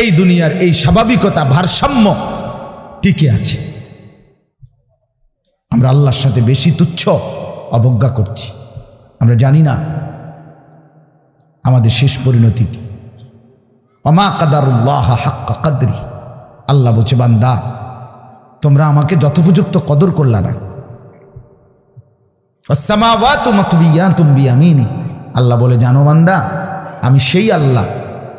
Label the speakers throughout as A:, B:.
A: এই দুনিয়ার এই স্বাভাবিকতা, ভারসাম্য টিকে আছে। আমরা আল্লাহর সাথে বেশি তুচ্ছ অবজ্ঞা করছি। আমরা জানি না আমাদের শেষ পরিণতি কি। অমা কাদারুল্লাহ হাক্কা কাদরি। আল্লাহ বলছে, বান্দা, তোমরা আমাকে যথোপযুক্ত কদর করলা না। আল্লাহ বলে, জানো বান্দা, আমি সেই আল্লাহ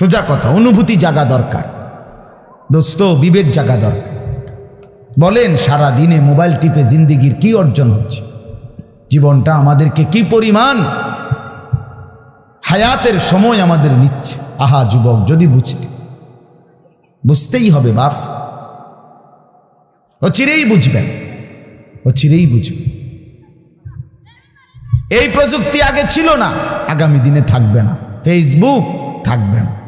A: সোজা কথা, অনুভূতি জাগা দরকার। দোস্ত, বিবেক জাগা দরকার। বলেন সারা দিনে মোবাইল টিপে জিন্দিগির কি অর্জন হচ্ছে? জীবনটা আমাদেরকে কি পরিমাণ হায়াতের সময় আমাদের নিচ্ছে? আহা, যুবক, যদি বুঝতে। বুঝতেই হবে, বাপ। ও চিরেই বুঝবেন। ও চিরেই বুঝবেন। এই প্রযুক্তি আগে ছিল না, আগামী দিনে থাকবে না। ফেসবুক থাকবে না।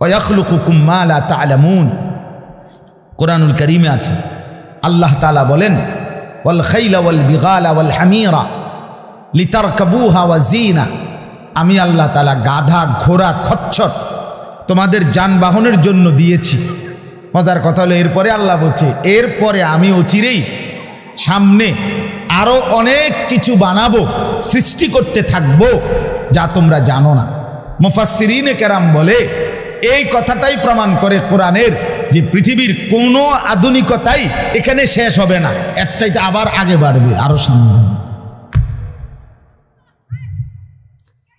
A: ওয়াখলুকুকুম মা লা তা'লামুন। কোরআনুল করিমে আছে। আল্লাহ তাআলা বলেন, ওয়াল খাইলা ওয়াল বিগালা ওয়াল হামিরা লিতারকাবুহা ওয়া জিনা আমি আল্লাহ তাআলা গাধা, ঘোড়া, খচ্চর তোমাদের যানবাহনের জন্য দিয়েছি। মজার কথা হলো, এরপরে আল্লাহ বলছে, এরপরে আমি অচিরেই সামনে আরও অনেক কিছু বানাবো, সৃষ্টি করতে থাকব, যা তোমরা জানো না। মুফাসসিরিনে কেরাম বলে এই কথাটাই প্রমাণ করে কোরআনের যে পৃথিবীর কোনো আধুনিকতাই এখানে শেষ হবে না। এর চাইতে আবার আগে বাড়বে, আরও সামনে।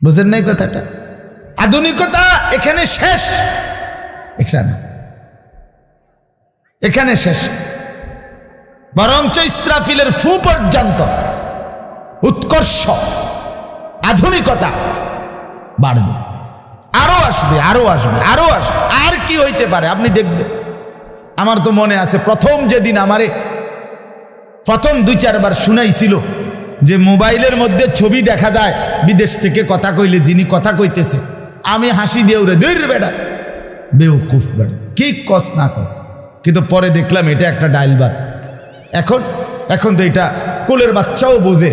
A: বুঝেন নাই কথাটা? আধুনিকতা এখানে শেষ। এখানে এখানে শেষ। বরঞ্চ ইসরাফিলের ফু পর্যন্ত উৎকর্ষ, আধুনিকতা বাড়বে। আরও আসবে আরও আসবে আরও আসবে। আর কি হইতে পারে, আপনি দেখবেন। আমার তো মনে আছে, প্রথম যেদিন আমারে, প্রথম দুই চারবার শুনাইছিল যে মোবাইলের মধ্যে ছবি দেখা যায়, বিদেশ থেকে কথা কইলে যিনি কথা কইতেছে। আমি হাসি দিয়ে উড়ে দৈর বেড়া বেউকুফ বেড়া কি কস না কস। কিন্তু পরে দেখলাম এটা একটা ডাইলবাদ এখন এখন তো এটা কোলের বাচ্চাও বোঝে,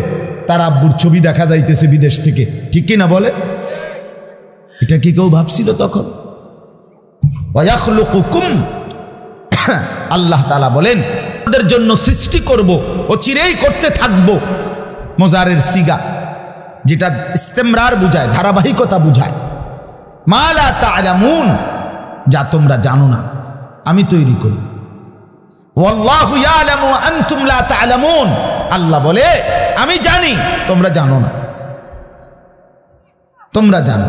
A: তার আব্বুর ছবি দেখা যাইতেছে বিদেশ থেকে। ঠিক কি না বলে এটা কি কেউ ভাবছিল তখন? আল্লাহ তালা বলেন তাদের জন্য সৃষ্টি করব ও চিরেই করতে থাকব। মোজারের সিগা, যেটা ইস্তেমরার বুঝায়, ধারাবাহিকতা বুঝায়। মালা তালামুন, যা তোমরা জানো না, আমি তৈরি করি আল্লাহ বলে, আমি জানি, তোমরা জানো না। তোমরা জানো।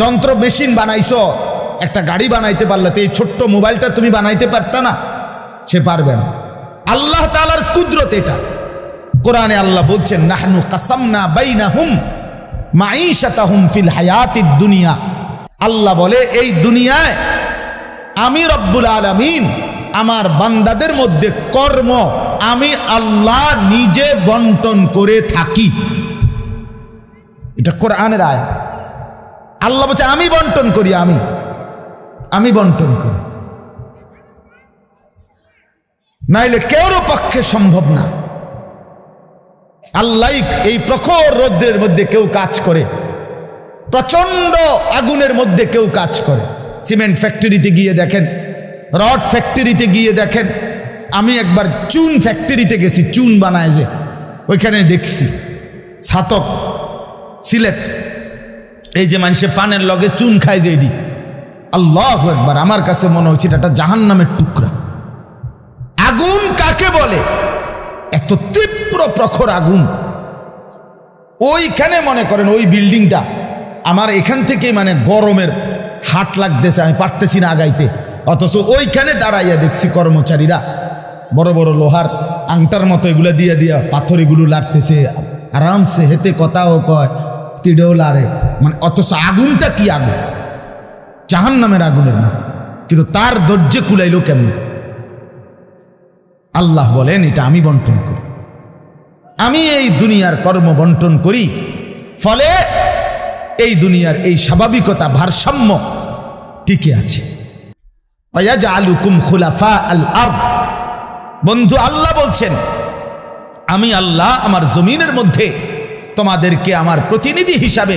A: যন্ত্র মেশিন বানাইছো, একটা গাড়ি বানাইতে পারলে তো এই ছোট্ট মোবাইলটা তুমি বানাইতে পারতা না, সে পারবে না। আল্লাহ তালার কুদরত এটা। কোরআনে আল্লাহ বলছেন, নাহনু কাসামনা বাইনা হুম মাইশাতাহুম ফিল হায়াতিদ দুনিয়া। আল্লাহ বলে, এই দুনিয়ায় আমি রব্বুল আলামিন আমার বান্দাদের মধ্যে কর্ম আমি আল্লাহ নিজে বন্টন করে থাকি। এটা কোরআনের আয় আল্লাহ বলছে, আমি বন্টন করি, আমি। আমি বন্টন করি। নাইলে কেউরও পক্ষে সম্ভব না। আল্লাহ এই প্রখর রৌদ্রের মধ্যে কেউ কাজ করে। প্রচণ্ড আগুনের মধ্যে কেউ কাজ করে। সিমেন্ট ফ্যাক্টরিতে গিয়ে দেখেন, রড ফ্যাক্টরিতে গিয়ে দেখেন। আমি একবার চুন ফ্যাক্টরিতে গেছি, চুন বানায় যে। ওইখানে দেখছি, ছাতক, সিলেট। এই যে মানুষে ফানের লগে চুন খায় যে এটি। আল্লাহ একবার আমার কাছে মনে হয়েছে এটা একটা জাহান নামের টুকরা। আগুন কাকে বলে? এত তীব্র প্রখর আগুন। ওইখানে মনে করেন ওই বিল্ডিংটা। আমার এখান থেকে মানে গরমের হাট লাগতেছে, আমি পারতেছি না আগাইতে। অথচ ওইখানে দাঁড়াইয়া দেখছি কর্মচারীরা, বড় বড় লোহার আংটার মতো এগুলো দিয়ে দিয়া পাথর এগুলো লাড়তেছে। আরামসে হেতে কথাও কয়, তিড়েও লাড়ে। মানে অথচ আগুনটা কি আগুন? জাহান নামের আগুনের মতো। কিন্তু তার ধৈর্যে কুলাইলো কেমন? আল্লাহ বলেন, এটা আমি বন্টন করি। আমি এই দুনিয়ার কর্ম বন্টন করি, ফলে এই দুনিয়ার এই স্বাভাবিকতা ভারসাম্য টিকে আছে। আলুকুম খুলাফা বন্ধু, আল্লাহ বলছেন, আমি আল্লাহ আমার জমিনের মধ্যে তোমাদেরকে আমার প্রতিনিধি হিসাবে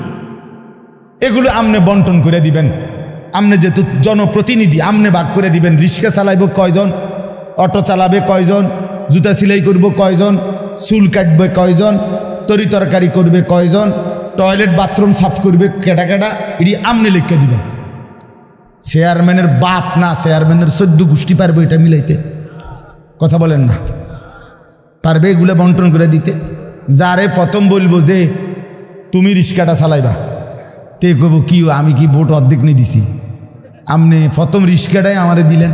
A: এগুলো আমনে বন্টন করে দিবেন। আমনে যেহেতু জনপ্রতিনিধি আমনে ভাগ করে দিবেন। রিক্সা চালাইব কয়জন? অটো চালাবে কয়জন? জুতা সেলাই করব কয়জন? চুল কাটবে কয়জন? তরি তরকারি করবে কয়জন? টয়লেট, বাথরুম সাফ করবে কেটা কেটা এটি আমনে লিখে দিবেন। চেয়ারম্যানের বাপ না, চেয়ারম্যানের সদ্য গোষ্ঠী পারবে এটা মিলাইতে। কথা বলেন না। পারবে এগুলো বন্টন করে দিতে। যারে প্রথম বলব যে, তুমি রিক্সাটা চালাইবা। তে কব কি আমি কি ভোট অর্ধেক নিয়ে দিছি? আপনি প্রথম রিক্সাটাই আমারে দিলেন।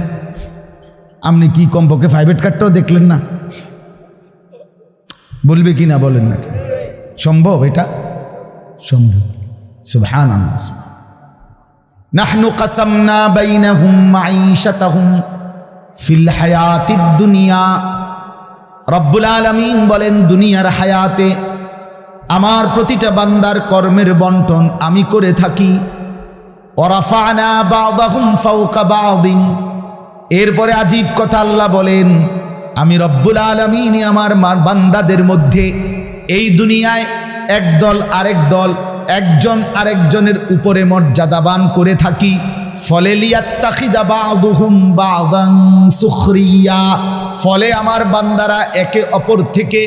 A: আপনি কি কমপক্ষে প্রাইভেট কার্ডটাও দেখলেন না? বলবে কি না বলেন নাকি সম্ভব এটা? সম্ভব। সুবহান নাহনু কাসামনা বাইনাহুম মাঈশাতাহুম ফিল হায়াতিদ দুনিয়া। রব্বুল আলামিন বলেন, দুনিয়ার হায়াতে আমার প্রতিটা বান্দার কর্মের বন্টন আমি করে থাকি। ওরাফানা বাউদিন এরপরে আজীব কথা আল্লাহ বলেন, আমি রব্বুল আলমিনী আমার মার বান্দাদের মধ্যে এই দুনিয়ায় একদল আরেক দল, একজন আরেকজনের উপরে মর্যাদাবান করে থাকি। ফলে ফলে আমার বান্দারা একে অপর থেকে